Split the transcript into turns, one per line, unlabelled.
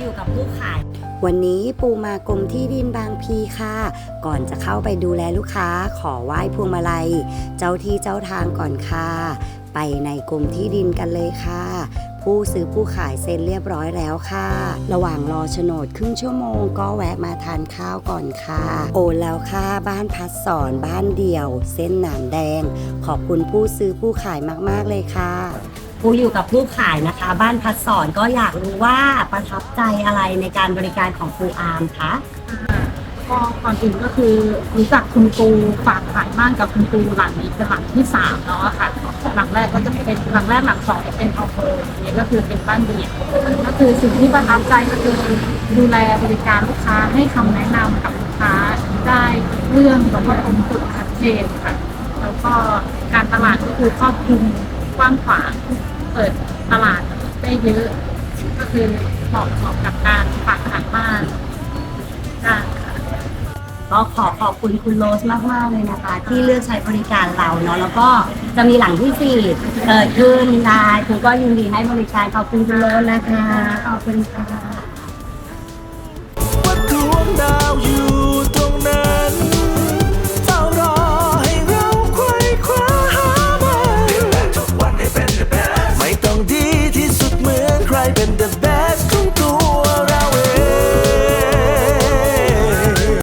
อยู่กับผู้ขาย
วันนี้ปูมากรมที่ดินบางพีค่ะ ก่อนจะเข้าไปดูแลลูกค้าขอไหว้พวงมาลัย เจ้าที่เจ้าทางก่อนค่ะ ไปในกรมที่ดินกันเลยค่ะ ผู้ซื้อผู้ขายเซ็นเรียบร้อยแล้วค่ะ ระหว่างรอโฉนดครึ่งชั่วโมงก็แวะมาทานข้าวก่อนค่ะ โอนแล้วค่ะบ้านพัดสอนบ้านเดี่ยว เส้นหนามแดง ขอบคุณผู้ซื้อผู้ขายมากๆเลยค่ะ
ปูอยู่กับผู้ขายนะคะ บ้านพัดสอนก็อยากรู้ว่าประทับใจอะไรในการบริการของปูอาร์มคะ
ก็ก่อนอื่นก็คือรู้จักคุณปูฝากขายบ้านกับคุณปูหลังนี้เป็นหลังที่สามแล้วอะค่ะหลังแรกก็จะเป็นหลังแรกหลังสองจะเป็นออฟเฟอาโฮนี่ก็คือเป็นบ้านเดี่ยวก็คือสิ่งที่ประทับใจก็คือดูแลบริการลูกค้าให้คำแนะนำกับลูกค้าได้เรื่องแล้วก็ตรงจุดชัดเจนค่ะ แล้วก็การตลาดก็คือครอบคลุม กว้างขวางเปิดตลาดได้เยอะ ก็คือเหมาะเหมาะกับการฝากขายบ้านได้ค่ะ
ก็ขอขอบคุณคุณโรสมากมากเลยนะคะ ที่เลือกใช้บริการเราเนาะแล้วก็จะมีหลังที่สี่เกิดขึ้นได้คุณก็ยินดีให้บริการขอบคุณคุณโรสนะคะขอบคุณค่ะ